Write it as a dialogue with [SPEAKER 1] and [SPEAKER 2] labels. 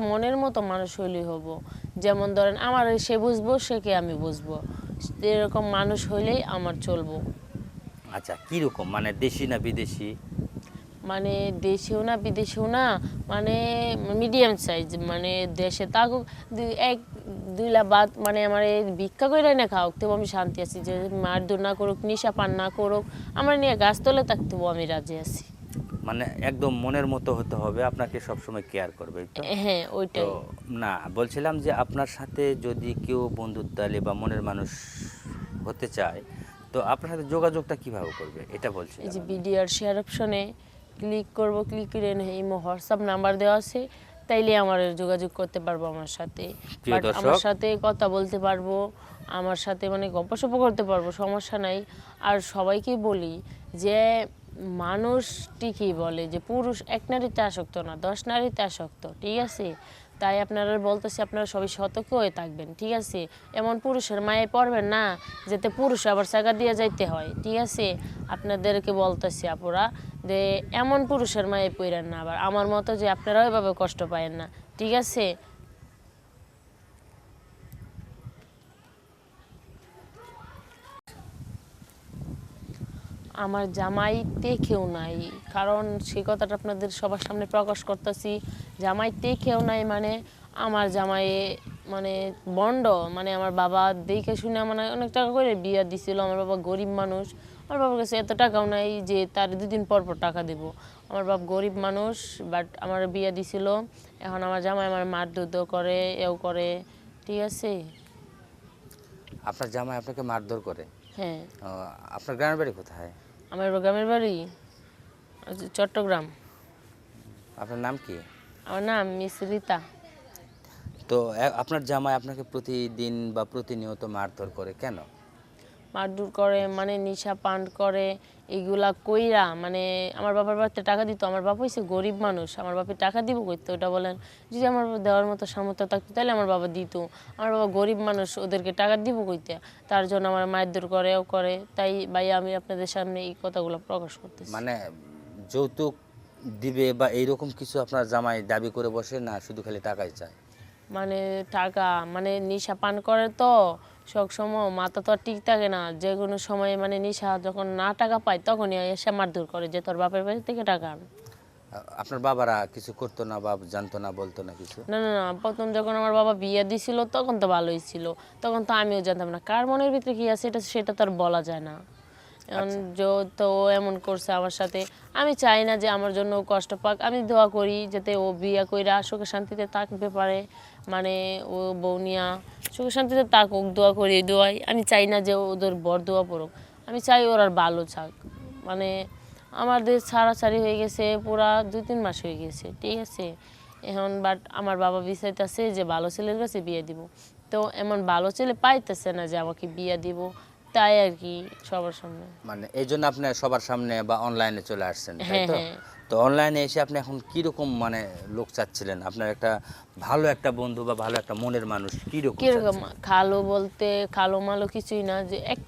[SPEAKER 1] মনের মতো মানুষ হইলেই হব। যেমন ধরেন আমার সে বুঝব সে কে আমি বুঝব। এরকম মানুষ হইলেই আমার চলবো।
[SPEAKER 2] আচ্ছা কীরকম? মানে দেশি না বিদেশি?
[SPEAKER 1] মানে দেশেও না বিদেশেও না মানে মিডিয়াম সাইজ মানে দেশে দুই- এক দুই লাখ বাদ মানে আমার এই ভিক্ষা করে না খাওক তবু আমি শান্তি আছি। যে মারধর না করুক নিশা পান না করুক আমার নিয়ে গাছ তলে থাকতেও আমি রাজি আছি।
[SPEAKER 2] মানে একদম মনের মতো হতে হবে আপনাকে সবসময় কেয়ার করবে তো?
[SPEAKER 1] হ্যাঁ
[SPEAKER 2] তো
[SPEAKER 1] ওইটাই
[SPEAKER 2] না বলছিলাম যে আপনার সাথে যদি কেউ বন্ধুত্বালে বা মনের মানুষ হতে চায় তো আপনার সাথে যোগাযোগটা কীভাবে করবে? এটা বলছি
[SPEAKER 1] এই যে বিডিআর শেয়ার অপশনে ক্লিক করব ক্লিক করে ইমো হোয়াটসঅ্যাপ নাম্বার দেওয়া আছে তাইলে আমার যোগাযোগ করতে পারব আমার সাথে। আমার সাথে কথা বলতে পারব আমার সাথে মানে গল্পসপ করতে পারব সমস্যা নাই। আর সবাইকে বলি যে মানুষ ঠিকই বলে যে পুরুষ এক নারীতে আসক্ত না, দশ নারীতে আসক্ত, ঠিক আছে? তাই আপনারা বলতেছি আপনারা সবাই সতর্ক হয়ে থাকবেন, ঠিক আছে? এমন পুরুষের মায়ে পড়বেন না, যাতে পুরুষ আবার জায়গা দিয়ে যাইতে হয়, ঠিক আছে? আপনাদেরকে বলতেছি আপুরা, যে এমন পুরুষের মায়ে পড়েন না আবার। আমার মতো যে আপনারা ওইভাবে কষ্ট পায়েন না, ঠিক আছে? আমার জামাইতে কেউ নাই। কারণ সেই কথাটা আপনাদের সবার সামনে প্রকাশ করতেছি জামাইতে কেউ নাই মানে আমার জামাই মানে বন্ড মানে আমার বাবা দেখে শুনে মানে অনেক টাকা করে বিয়ে দিছিল আমার বাবা গরিব মানুষ। আমার বাবার কাছে এত টাকাও নাই যে তার দুদিন পর পর টাকা দেব। আমার বাপ গরিব মানুষ বাট আমার বিয়ে দিছিল। এখন আমার জামাই আমার মার দুধ করে এও করে ঠিক আছে?
[SPEAKER 2] আপনার জামাই আপনাকে মারধর করে?
[SPEAKER 1] হ্যাঁ।
[SPEAKER 2] আপনার গ্রামের বাড়ি কোথায়?
[SPEAKER 1] আমার গ্রামের বাড়ি চট্টগ্রাম।
[SPEAKER 2] আপনার নাম কি?
[SPEAKER 1] আমার নাম মিস রীতা।
[SPEAKER 2] তো আপনার জামাই আপনাকে প্রতিদিন বা প্রতিনিয়ত মারধর করে কেন?
[SPEAKER 1] মারধর করে মানে নিশা পান করে এগুলা কইরা মানে আমার বাবার বাড়িতে টাকা দিত আমার বাবা হচ্ছে গরিব মানুষ আমার বাপে টাকা দিব কইতো ওটা বলেন যদি আমার দেওয়ার মতো সামর্থ্য থাকতো তাহলে আমার বাবা দিত। আমার বাবা গরিব মানুষ ওদেরকে টাকা দিব কইতে তার জন্য আমার মারধর করে ও করে তাই ভাই আমি আপনাদের সামনে এই কথাগুলো প্রকাশ করতেছি।
[SPEAKER 2] মানে যৌতুক দিবে বা এইরকম কিছু আপনার জামাই দাবি করে বসে না শুধু খালি টাকাই চায়?
[SPEAKER 1] মানে টাকা মানে নিশা পান করে তো সব সময় মাথা তো আর ঠিক থাকে না। যে কোনো সময় মানে নিশা যখন না টাকা পায় তখনই এসে মারধর করে যে তোর বাপের বাড়ি থেকে টাকা আন।
[SPEAKER 2] আপনার বাবারা কিছু করতো না বা জানতো না বলতো না কিছু?
[SPEAKER 1] না না না প্রথম যখন আমার বাবা বিয়ে দিছিল তখন তো ভালোই ছিল। তখন তো আমিও জানতাম না। কার মনের ভিতরে কি আছে এটা সেটা তো আর বলা যায় না। এখন তো এমন করছে আমার সাথে। আমি চাই না যে আমার জন্য কষ্ট পাক। আমি দোয়া করি যাতে ও বিয়ে কইরা সুখে শান্তিতে থাকতে পারে। মানে ও বৌনিয়া সুখে শান্তিতে থাকুক, দোয়া করি, দোয়াই। আমি চাই না যে ওদের বর দোয়া পড়ুক। আমি চাই ওর ভালো থাক। মানে আমাদের ছাড়াছাড়ি হয়ে গেছে, পুরা দুই তিন মাস হয়ে গেছে, ঠিক আছে? এখন বাট আমার বাবা বিচাইতেছে যে ভালো ছেলের কাছে বিয়ে দিব। তো এমন ভালো ছেলে পাইতেছে না যে আমাকে বিয়ে দিব। তাই আর কি সবার সামনে
[SPEAKER 2] মানে এই জন্য আপনি সবার সামনে বা অনলাইনে চলে আসছেন তাই
[SPEAKER 1] হ্যাঁ,
[SPEAKER 2] তো
[SPEAKER 1] হ্যাঁ।
[SPEAKER 2] তো অনলাইনে এসে আপনি এখন কীরকম মানে লোক চাচ্ছিলেন আপনার একটা ভালো একটা বন্ধু বা ভালো একটা মনের মানুষ কীরকম
[SPEAKER 1] কীরকম? খালো বলতে খালো মালো কিছুই না যে এক